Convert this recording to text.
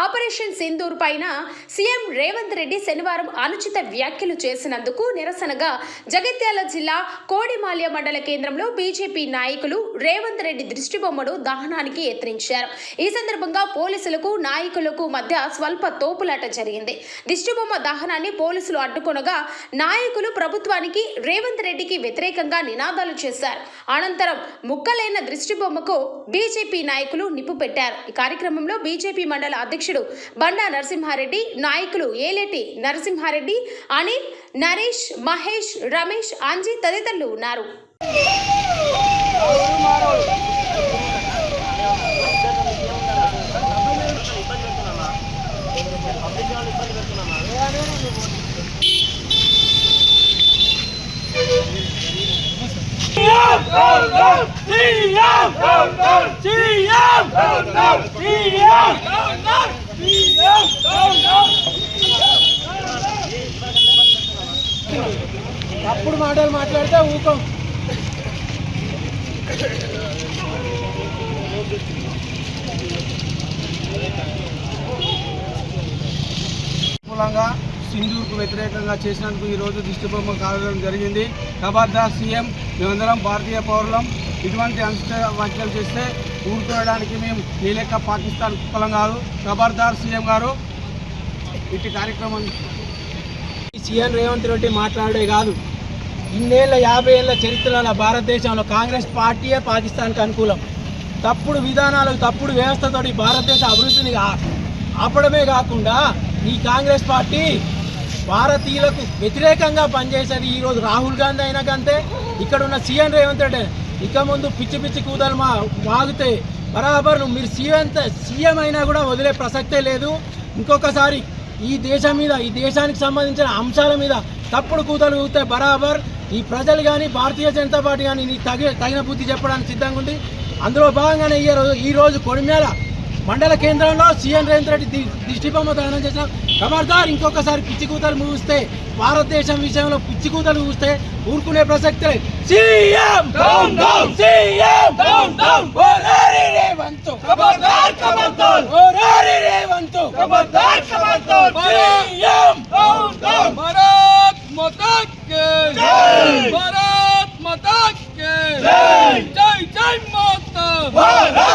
Operation Sindoor పైన CM Revanth Reddy శనివారం అనుచిత వ్యాఖ్యలు చేసినందుకు నిరసనగా జగిత్యాల జిల్లా కోడిమాల్య మండల కేంద్రంలో బీజేపీ నాయకులు రేవంత్ రెడ్డి దిష్టిబొమ్మను దహనానికి యత్నించారు. ఈ సందర్భంగా పోలీసులకు నాయకులకు మధ్య స్వల్ప తోపులాట జరిగింది. దిష్టిబొమ్మ దహనాన్ని పోలీసులు అడ్డుకొనగా నాయకులు ప్రభుత్వానికి రేవంత్ రెడ్డికి వ్యతిరేకంగా నినాదాలు చేశారు. అనంతరం ముక్కలైన దృష్టిబొమ్మకు బీజేపీ నాయకులు నిప్పు పెట్టారు. ఈ కార్యక్రమంలో బీజేపీ మండల అధ్యక్షుడు బండా నరసింహారెడ్డి నాయకులు ఏలేటి నరసింహారెడ్డి అనిల్ నరేష్ మహేష్ రమేష్ అంజీ తదితరులు ఉన్నారు మాటలు మాట్లాడితే ఊకం. మూలంగా సింధూర్కు వ్యతిరేకంగా చేసినందుకు ఈరోజు దిష్టిబొమ్మ కావడం జరిగింది. ఖబర్దార్ సీఎం మేమందరం భారతీయ పౌరులం. ఇటువంటి అంశ వ్యాఖ్యలు చేస్తే ఊరుకోవడానికి మేము మీ లెక్క పాకిస్తాన్ కులం కాదు. ఖబర్దార్ సీఎం గారు ఇటు కార్యక్రమం సీఎం రేవంత్ రెడ్డి మాట్లాడే కాదు. ఇన్నేళ్ళ యాభై ఏళ్ళ చరిత్రల భారతదేశంలో కాంగ్రెస్ పార్టీయే పాకిస్తాన్కి అనుకూలం. తప్పుడు విధానాలకు తప్పుడు వ్యవస్థతోటి భారతదేశ అభివృద్ధిని ఆపడమే కాకుండా ఈ కాంగ్రెస్ పార్టీ భారతీయులకు వ్యతిరేకంగా పనిచేసేది ఈరోజు రాహుల్ గాంధీ అయినా కంతే. ఇక్కడ ఉన్న సీఎం రేవంత్ రెడ్డి ఇక ముందు పిచ్చి పిచ్చి కూదలు మా వాగితే బరాబర్ మీరు సీఎం సీఎం అయినా కూడా వదిలే ప్రసక్తే లేదు. ఇంకొకసారి ఈ దేశం మీద ఈ దేశానికి సంబంధించిన అంశాల మీద తప్పుడు కూతలు ఊతే బరాబర్. ఈ ప్రజలు కానీ భారతీయ జనతా పార్టీ కానీ నీకు తగి తగిన బుద్ధి చెప్పడానికి సిద్ధంగా ఉంది అందులో భాగంగానే ఈ రోజు ఈ రోజు కొడిమేల మండల కేంద్రంలో సీఎం రేవంత్ రెడ్డి ది- దిష్టిబొమ్మ దహనం చేసిన ఖబర్దార్ ఇంకొకసారి పిచ్చి కూతలు మూస్తే భారతదేశం విషయంలో పిచ్చి కూతలు మూస్తే ఊరుకునే ప్రసక్తే లేదు. भारत माता के भारत माता के जय जय माता भारत